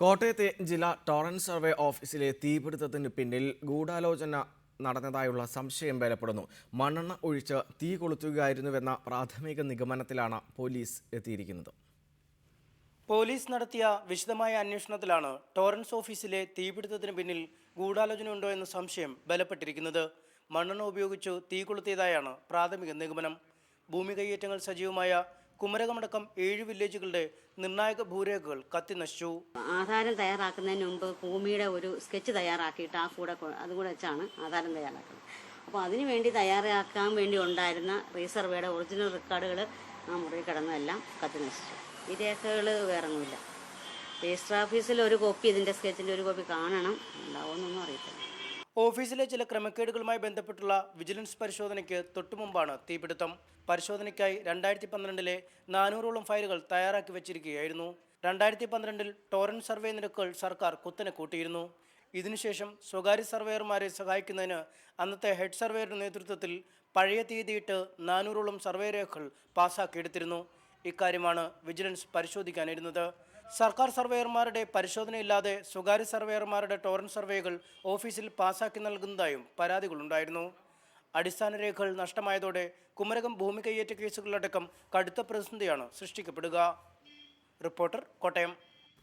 കോട്ടയത്തെ ജില്ലാ Torrance survey ഓഫീസിലെ തീപിടുത്തത്തിന് പിന്നിൽ ഗൂഢാലോചന നടന്നതായുള്ള സംശയം ബലപ്പെടുന്നു. മണ്ണെണ്ണ ഒഴിച്ച് തീ കൊളുത്തുകയായിരുന്നുവെന്ന പ്രാഥമിക നിഗമനത്തിലാണ് പോലീസ് എത്തിയിരിക്കുന്നത്. പോലീസ് നടത്തിയ വിശദമായ അന്വേഷണത്തിലാണ് ടോറൻസ് ഓഫീസിലെ തീപിടുത്തത്തിന് പിന്നിൽ ഗൂഢാലോചന ഉണ്ടോ എന്ന സംശയം ബലപ്പെട്ടിരിക്കുന്നത്. മണ്ണെണ്ണ ഉപയോഗിച്ചു തീ കൊളുത്തിയതായാണ് പ്രാഥമിക നിഗമനം. ഭൂമി കൈയേറ്റങ്ങൾ സജീവമായ കുമരകമടക്കം ഏഴ് വില്ലേജുകളുടെ നിർണായക ഭൂരേഖകൾ കത്തി കത്തിനശിച്ചു ആധാരം തയ്യാറാക്കുന്നതിന് മുമ്പ് ഭൂമിയുടെ ഒരു സ്കെച്ച് തയ്യാറാക്കിയിട്ട് ആ കൂടെ അതുകൂടെ വെച്ചാണ് ആധാരം തയ്യാറാക്കുന്നത്. അപ്പോൾ അതിനു വേണ്ടി തയ്യാറാക്കാൻ വേണ്ടി ഉണ്ടായിരുന്ന റീസർവേയുടെ ഒറിജിനൽ റെക്കോർഡുകൾ ആ മുറി കിടന്നതെല്ലാം കത്തി നശിച്ചു. ഈ രേഖകൾ വേറൊന്നുമില്ല. രജിസ്റ്റർ ഓഫീസിൽ ഒരു കോപ്പി ഇതിന്റെ സ്കെച്ചിന്റെ ഒരു കോപ്പി കാണണം. ഉണ്ടാവുമെന്നൊന്നും അറിയത്തില്ല. ഓഫീസിലെ ചില ക്രമക്കേടുകളുമായി ബന്ധപ്പെട്ടുള്ള വിജിലൻസ് പരിശോധനയ്ക്ക് തൊട്ടുമുമ്പാണ് തീപിടുത്തം. പരിശോധനയ്ക്കായി രണ്ടായിരത്തി പന്ത്രണ്ടിലെ നാനൂറോളം ഫയലുകൾ തയ്യാറാക്കി വെച്ചിരിക്കുകയായിരുന്നു. രണ്ടായിരത്തി പന്ത്രണ്ടിൽ ടോറൻ സർവേ നിരക്കുകൾ സർക്കാർ കുത്തനെ കൂട്ടിയിരുന്നു. ഇതിനുശേഷം സ്വകാര്യ സർവേയർമാരെ സഹായിക്കുന്നതിന് അന്നത്തെ ഹെഡ് സർവേയറുടെ നേതൃത്വത്തിൽ പഴയ തീയതിയിട്ട് നാനൂറോളം സർവേ രേഖകൾ പാസ്സാക്കിയെടുത്തിരുന്നു ഇക്കാര്യമാണ് വിജിലൻസ് പരിശോധിക്കാനിരുന്നത്. സർക്കാർ സർവേയർമാരുടെ പരിശോധനയില്ലാതെ സ്വകാര്യ സർവേയർമാരുടെ ടോറൻ സർവേകൾ ഓഫീസിൽ പാസാക്കി നൽകുന്നതായും പരാതികളുണ്ടായിരുന്നു. അടിസ്ഥാന രേഖകൾ നഷ്ടമായതോടെ കുമരകം ഭൂമി കയ്യേറ്റ കേസുകളടക്കം കടുത്ത പ്രതിസന്ധിയാണ് സൃഷ്ടിക്കപ്പെടുക. റിപ്പോർട്ടർ കോട്ടയം.